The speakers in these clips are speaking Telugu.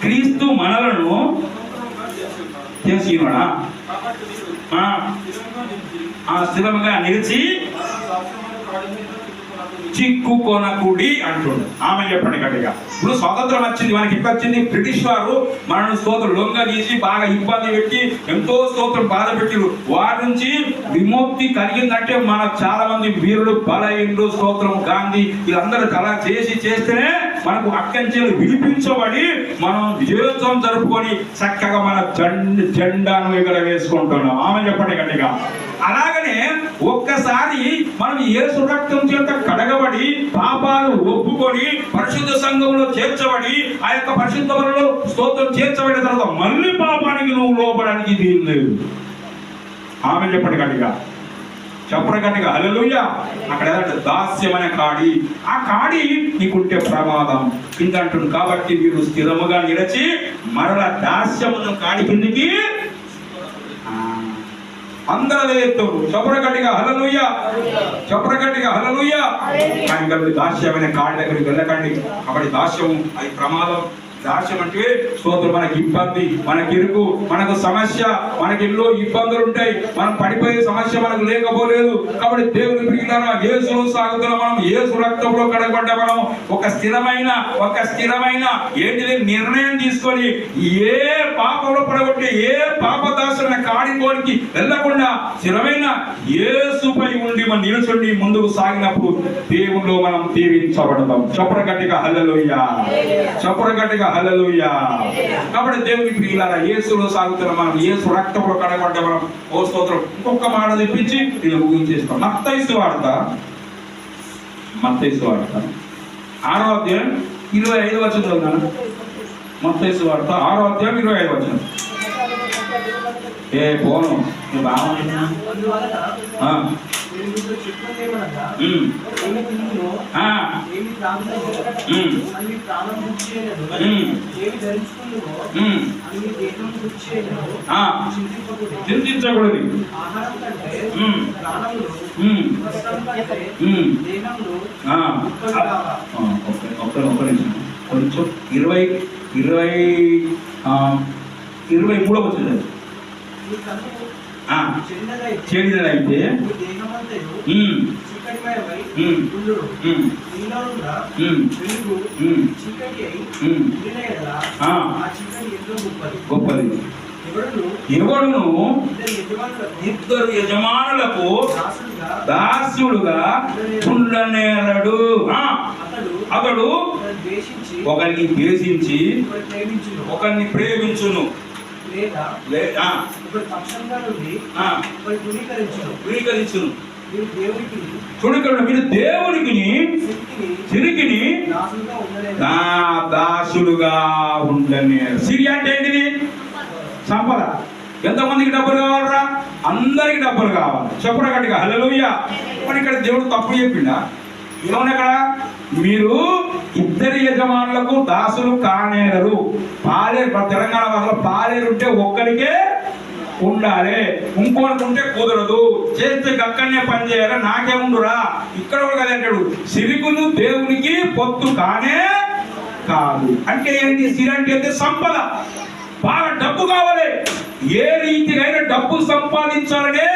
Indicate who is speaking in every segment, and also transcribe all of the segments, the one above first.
Speaker 1: క్రీస్తు మనలను చేసి ఉన్నాడా
Speaker 2: నిలిచి
Speaker 1: చిక్కుకొనకుడి అంటుండు. ఆమె చెప్పండి గట్టిగా. ఇప్పుడు స్వాతంత్రం వచ్చింది మనకి ఎప్పుడు వచ్చింది? బ్రిటిష్ వారు మనల్ని స్తోత్రం లొంగ తీసి బాగా ఇబ్బంది పెట్టి ఎంతో స్తోత్రం బాధ పెట్టిరు. వారి నుంచి విముక్తి కలిగిందంటే మన చాలా మంది వీరులు బలహీనులు స్తోత్రం గాంధీ వీళ్ళందరూ అలా చేసి చేస్తేనే మనకు అక్కంచెలు విడిపించబడి మనం విజయోత్సవం జరుపుకొని చక్కగా మన జెండ జెండాను ఇక్కడ వేసుకుంటున్నాం ఆమె చెప్పండి గట్టిగా. అలాగనే ఒక్కసారి మనం యేసు రక్తం చేత కడగబడి పాపాలు ఒప్పుకొని పరిశుద్ధ సంఘంలో చేర్చబడి ఆ యొక్క పరిశుద్ధ వరలో స్తోత్రం చేర్చబడిన తర్వాత మళ్ళీ పాపానికి నువ్వు లోపడానికి దీని లేదు. ఆమె చెప్పండి గట్టిగా చెప్పడం గట్టిగా అక్కడ ఏదంటే దాస్యం అనే కాడి. ఆ కాడి నీకుంటే ప్రమాదం. కింద అంటుంది కాబట్టి మీరు స్థిరముగా నిలిచి మరల దాస్యమును కాడి కిందికి అందరూ అదే హలలుయ్య చెప్పడ గట్టిగా హలలుయ్య కానీ ఇక్కడ దాస్యమైన కాడి దగ్గరికి వెళ్ళకండి. అక్కడి దాస్యం అది ప్రమాదం. దాస్యం అంటే స్తోత్రం మనకి ఇబ్బంది మనకి ఇరుకు మనకు సమస్య మనకి ఎన్నో ఇబ్బందులు ఉంటాయి. మనం పడిపోయే సమస్య మనకు లేకపోలేదు. కాబట్టి దేవుని ప్రియులారా యేసులో సాగుతున్న మనం యేసు రక్తంలో కడగబడ్డ మనం ఒక స్థిరమైన ఒక స్థిరమైన ఏంటిది నిర్ణయం తీసుకొని ఏ పాపంలో పడగొట్టి ఏ పాపదాసులైన కాడికోనికి వెళ్ళకుండా స్థిరమైన ఏ మన నిలుచుండి ముందుకు సాగినప్పుడు దేవుల్లో మనం దీవించబడతాం. చొప్పర గట్టిగా హల్లెలూయ. చొప్పర గట్టిగా హల్లెలూయ. కాబట్టి దేవుని ప్రియులారా యేసులో సాగుతున్న మనం యేసు రక్తంలో కడగబడ్డ మనం ఓ స్తోత్రం. ఇంకొక మాట తెప్పించి నేను ముగించేస్తాం మత్తైసు వాడతా మత్తైసు వాడతా ఆరో అధ్యాయం ఇరవై ఐదు వచ్చిన చదువుతాను మత్తైసు వాడతా ఆరో అధ్యాయం ఇరవై ఐదు వచ్చిన ఏ పోను. నువ్వు బాగుంటున్నా చింతించకూడదు. ఒక్క ఒక్క నిమిషం. కొంచెం ఇరవై ఇరవై ఇరవై మూడో వచ్చింది
Speaker 3: ఎంతో గొప్పది ఎవడును ఇద్దరు యజమానులకు
Speaker 1: దాస్యుడుగా ఉండనేరడు
Speaker 3: అతడు ఒకరిని ద్వేషించి
Speaker 1: ఒకరిని
Speaker 3: ప్రేమించును. లేదా
Speaker 1: లే ఆ,
Speaker 3: ఒకరి పక్షంగా నుండి
Speaker 1: ఆ,
Speaker 3: ఒకరి ధృవీకరించును
Speaker 1: ప్రీకరించును
Speaker 3: మీరు దేవునికి
Speaker 1: మీరు
Speaker 3: దాసులుగా ఉండలేదు?
Speaker 1: నా దాసులుగా ఉండనే. సిరి అంటే ఏంటిది? సంపద ఎంతమందికి డబ్బులు కావాలరా? అందరికి డబ్బులు కావాలి. చెప్పడం గట్టిగా హల్లెలూయ. మరి ఇక్కడ దేవుడు తప్పు చెప్పిండా? ఏమన్నా ఇక్కడ? మీరు ఇద్దరి యజమానులకు దాసులు కానేరరు. పాలేరు తెలంగాణ భాషలో పాలేరు ఉంటే ఒక్కరికే ఉండాలి. ఇంకోనుకుంటే కుదరదు. చేస్తే అక్కడనే పని చేయాలి. నాకేముండురా ఇక్కడ కూడా కదా అంటాడు. సిరికును దేవునికి పొత్తు కానే కాదు. అంటే ఏంటి? సిరి అంటే సంపద. బాగా డబ్బు కావాలి. ఏ రీతిగా డబ్బు సంపాదించాలనే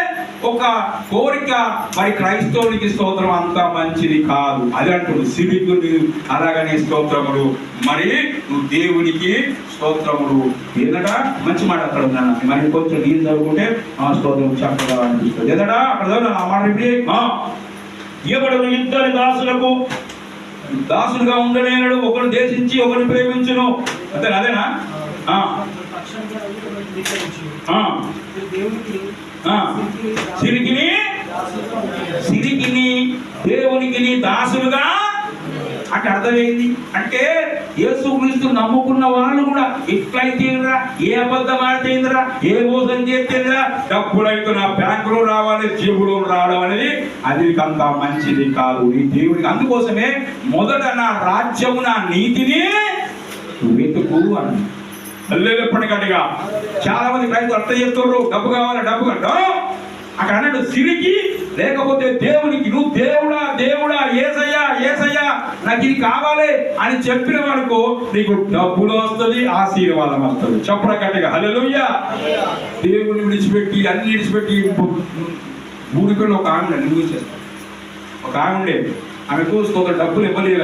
Speaker 1: ఒక కోరిక మరి క్రైస్తవునికి స్తోత్రం అంత మంచిది కాదు. అది అంటుంది సిరికుని అలాగనే స్తోత్రములు మరి నువ్వు దేవునికి స్తోత్రములు ఏదట మంచి మాట అక్కడ ఉందన్న. మరి కొంచెం నీళ్ళు చదువుకుంటే ఆ స్తోత్రం చక్కగా అనిపిస్తుంది. ఏదట అక్కడ ఆ మాట ఇవ్వబడిన ఇద్దరు దాసులకు దాసులుగా ఉండలేనడు ఒకరు దేశించి ఒకరిని ప్రేమించును. అంతే అదేనా? సిరికిని సిరికిని దేవునికి దాసులుగా. అంటే అర్థమైంది. అంటే యేసుక్రీస్తు నమ్ముకున్న వాళ్ళు కూడా ఎట్లయితేంద్రా ఏ అబద్ధం ఆడితేంద్రా? ఏ మోసం చేస్తేంద్రా? డబ్బులైతే నా బ్యాంకులో రావాలి జీవులో రావడం అనేది అది అంత మంచిది కాదు. ఈ దేవుడికి అందుకోసమే మొదట నా రాజ్యము నా నీతిని వెతుకు అని చాలా మంది క్రైస్తవులు అర్థం చేస్తున్నారు డబ్బు కావాలి డబ్బు కావాలి. అక్కడ అన్నాడు సిరికి లేకపోతే దేవునికి నువ్వు దేవుడా దేవుడా ఏసయ్యా ఏసయ్యా నాకు ఇది కావాలి అని చెప్పిన వరకు నీకు డబ్బులు వస్తుంది ఆశీర్వాదం వస్తుంది. చెప్పర గట్టిగా హల్లెలూయా. దేవుని విడిచిపెట్టి అన్ని విడిచిపెట్టి ఊరిపోయిన ఒక ఆమె నువ్వు ఒక ఆమె ఉండేది ఆమెకు డబ్బులు ఇవ్వలేదు